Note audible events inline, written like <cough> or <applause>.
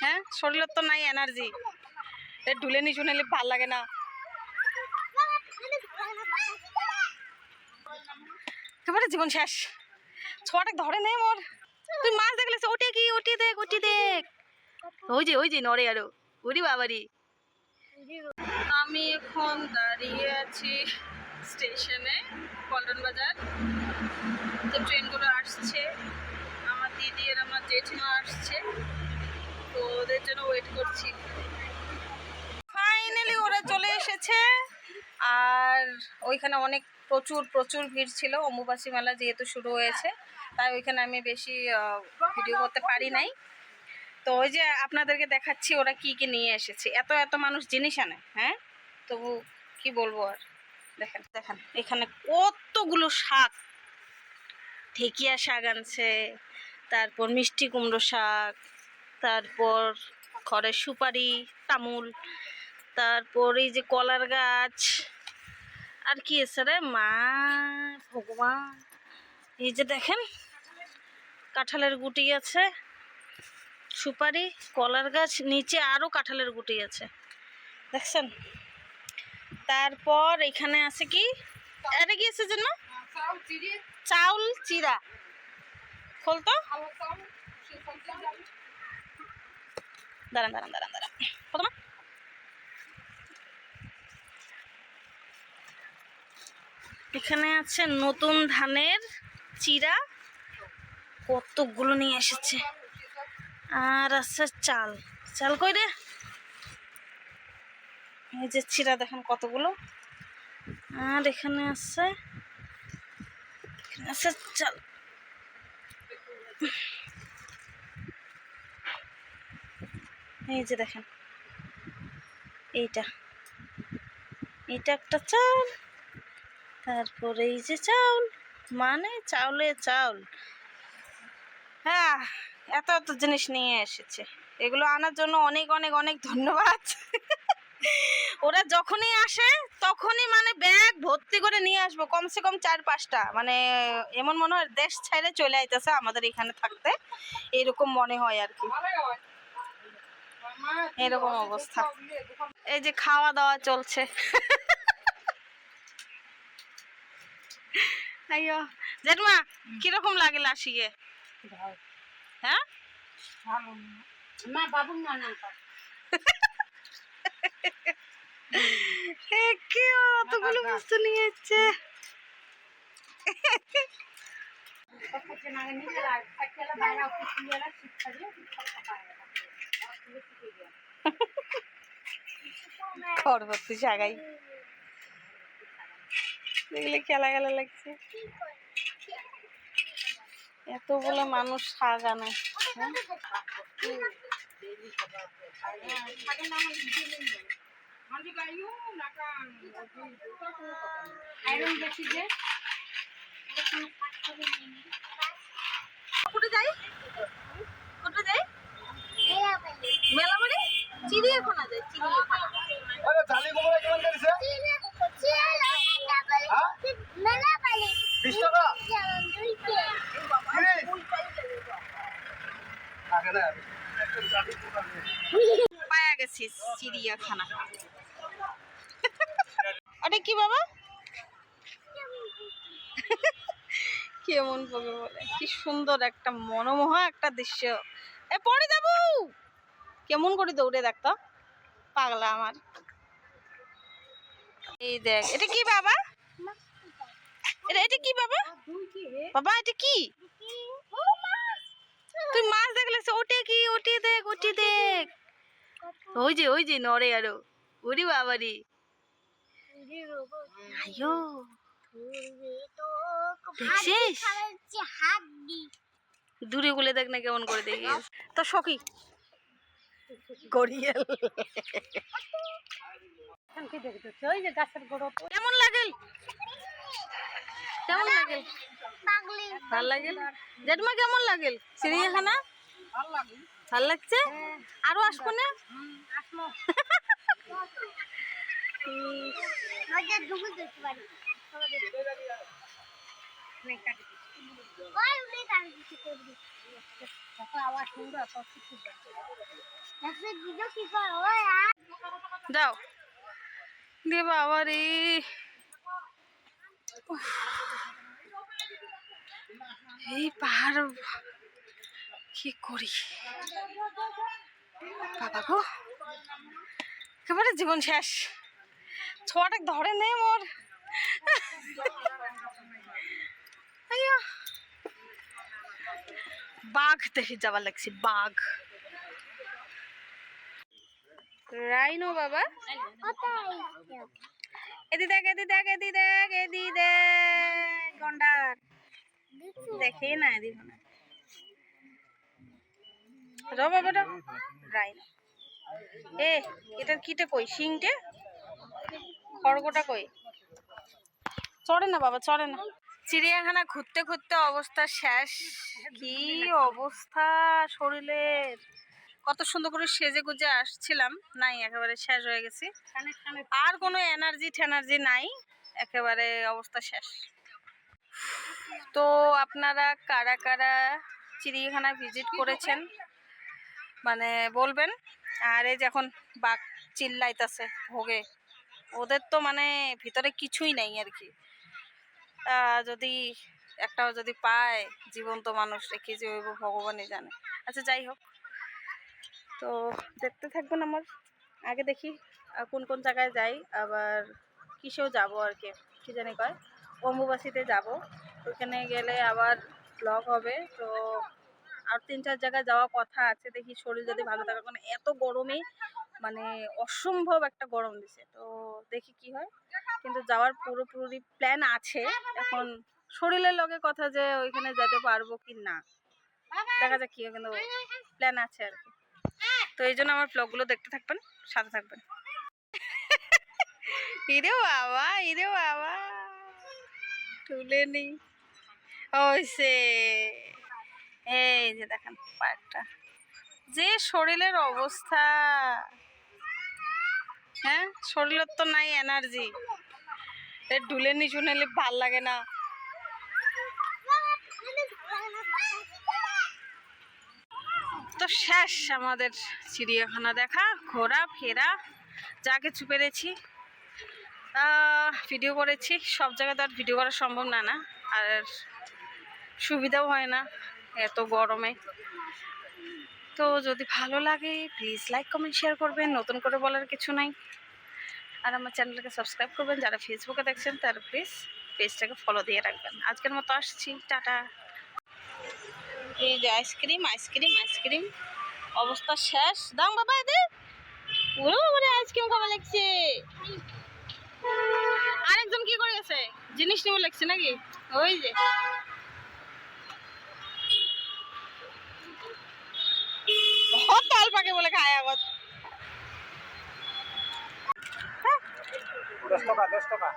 হ্যাঁ? শরীরের তো নাই এনার্জি এ ঢুলে নি শুনেলি ভালো লাগে না। একেবারে জীবন শেষ। ছোয়াটা ধরে নেই মোর। তুই মাছ দেখলে ওটে কি, ওটি দেখ ওটি দেখ। ওই যে ওই যে নড়ে আরও। ওরি বাবারি। আমি এখন দাঁড়িয়ে আছি স্টেশনে, পল্টন বাজার। তো ট্রেনগুলো আসছে। আমার দিদি আর আমার জেঠিমা আসছে। তো ওদের জন্য ওয়েট করছি। ফাইনালি ওরা চলে এসেছে। আর ওইখানে অনেক প্রচুর প্রচুর ভিড় ছিল। অম্বুবাসী মেলা যেহেতু শুরু হয়েছে, তাই ওইখানে আমি বেশি ভিডিও করতে পারি নাই। তো ওই যে আপনাদেরকে দেখাচ্ছি ওরা কি কি নিয়ে এসেছে। এত এত মানুষ জিনিস আনে হ্যাঁ? তবু কি বলব আর? দেখেন দেখেন, এখানে কতগুলো শাক। ঢেকিয়া শাক আনছে, তারপর মিষ্টি কুমড়ো শাক তারপর ঘরের সুপারি, তামুল, তারপর এই যে কলার গাছ, আর কি আছে রে? মা, ভগবান। এই যে দেখেন, কাঁঠালের গুটি আছে, সুপারি, কলার গাছ, নিচে আরও কাঁঠালের গুটি আছে। দেখছেন? তারপর এখানে আছে কি? এটা কি আছে জন্য চাউল চিরা খোলতো দাঁড়ান দাঁড়ান দাঁড়ান দাঁড়ান। কত? এখানে আছে নতুন ধানের চিরা। কতগুলো নিয়ে এসেছে। আর আছে চাল। চাল কই রে? এই যে চিরা, দেখেন কতগুলো। আর এখানে আছে এখানে আছে চাল। এই যে দেখেন। এইটা। এটা একটা চাউল। তারপরে এই যে চাউল। মানে চাউলে চাউল। হ্যাঁ এত এত জিনিস নিয়ে এসেছে। এগুলো আনার জন্য অনেক অনেক অনেক ধন্যবাদ। ওরা যখনই আসে, তখনই মানে ব্যাগ ভর্তি করে নিয়ে আসব। কমসে কম চার, পাঁচটা। মানে এমন মনে হয় দেশ ছেড়ে চলে আইতেছে আমাদের এখানে থাকতে। এরকম মনে হয় আর কি। এরকম অবস্থা। এই যে খাওয়া দাওয়া চলছে। আইয়ো জেঠমা কীরকম লাগে লাসিয়ে হ্যাঁ? না। না না কি অতগুলো বস্তু নিয়ে এসছে <laughs> খড়বত্তি সাগাই। দেখলে খেলা খেলা লাগছে। এতগুলো মানুষ হ্যাঁ? আয়রন বেশি যে কোথায় যাই কোথায় যাই মেলা মানে চিড়িয়াখানা যাই চিড়িয়াখানা আরে জালি গোবরা কেমন করেছে বিশ টাকা আগে না একটা জালি গোবরা নিয়ে। পায়া গেছি চিড়িয়াখানা। আরে কি বাবা? কেমন পাবে বলে? কি সুন্দর একটা মনোমোহা একটা দৃশ্য। এ পড়ে যাব। কেমন করে দৌড়ে দেখতো পাগলা আমার। এই দেখ এটা কি বাবা? এটা এটা কি বাবা? বাবা এটা কি তুই মাছ দেখলে ওটে কি ওটি দেখ ওটি দেখ ওই যে ওই যে নড়ে আরও। ওরে বাবারি। আয়ো। দেখছিস? দূরে গুলে দেখ না কেমন করে দেখিস। তো সখী। গড়িয়াল। কেমন লাগেল? কেমন লাগেল? ভালো লাগেল? জেঠমা কেমন লাগেল? চিড়িয়াখানা ভালো লাগছে? আরও আসব না? যাও দিয়ে বাবা রে এই পাহাড় কি করি? বাবা গো, একেবারে জীবন শেষ। ছোয়াটা ধরে নেই মোর। বাঘ দেখে যাবার লাগছে, বাঘ। রাইনো বাবা। এদি দেখ এদি দেখ এদি দেখ এদি দেখ, গন্ডার। দেখে না এদি না র বাবা র রাইনো। এ, এটার কিটা কই? শিংটে? খড়গোটা কই? চড়ে না বাবা, চড়ে না। চিড়িয়াখানা ঘুরতে ঘুরতে অবস্থা শেষ। কি অবস্থা শরীরের? কত সুন্দর করে সেজে গুজে আসছিলাম। নাই, একেবারে শেষ হয়ে গেছি। আর কোনো এনার্জি ঠেনার্জি নাই। একেবারে অবস্থা শেষ। তো আপনারা কারা কারা চিড়িয়াখানা ভিজিট করেছেন? মানে বলবেন? আর এই যে এখন বাঘ চিল্লাইতেছে ভোগে, ওদের তো মানে ভিতরে কিছুই নেই আর কি। যদি একটাও যদি পায়, জীবন্ত মানুষ রেখে যে হইব ভগবানই জানে। আচ্ছা যাই হোক। তো দেখতে থাকবেন আমার। আগে দেখি কোন কোন জায়গায় যাই, আবার কিসেও যাব আর কি কি জানি কয়। অম্বুবাসীতে যাব। ওখানে গেলে আবার ব্লগ হবে, তো আর তিন চার জায়গায় যাওয়া কথা আছে, দেখি শরীর যদি ভালো থাকে। কারণ এত গরমে মানে অসম্ভব একটা গরম দিছে। তো দেখি কি হয়। কিন্তু যাওয়ার পুরোপুরি প্ল্যান আছে। এখন শরীরের লগে কথা যে ওইখানে যেতে পারব কি না, দেখা যাক কি কিন্তু প্ল্যান আছে আর কি। তো এই জন্য আমার ব্লগগুলো দেখতে থাকবেন, সাথে থাকবেন। ইরে বাবা ইরে বাবা। তুলে নি। ওইসে এই যে দেখেন পার্কটা যে শরীরের অবস্থা। হ্যাঁ? শরীরের তো নাই এনার্জি ডুলে নিচু নিলে ভালো লাগে না। তো শেষ আমাদের চিড়িয়াখানা দেখা, ঘোরা, ফেরা, যা কিছু পেরেছি। ভিডিও করেছি। সব জায়গায় তো আর ভিডিও করা সম্ভব না না। আর সুবিধাও হয় না। এত গরমে। তো যদি ভালো লাগে প্লিজ লাইক কমেন্ট শেয়ার করবেন। নতুন করে বলার কিছু নাই। আর আমার চ্যানেলটাকে সাবস্ক্রাইব করবেন। যারা ফেসবুকে দেখছেন, তারা প্লিজ পেজটাকে ফলো দিয়ে রাখবেন। আজকের মতো আসছি। টাটা। এই যে আইসক্রিম আইসক্রিম আইসক্রিম অবস্থা শেষ। দাম বাবা এদের পুরো মানে আইসক্রিম খাওয়া লাগছে। আরেকজন কি করে গেছে? জিনিস নেব লাগছে নাকি? ওই যে। তাল পাকে বলে খায় আগত দশ টাকা দশ টাকা।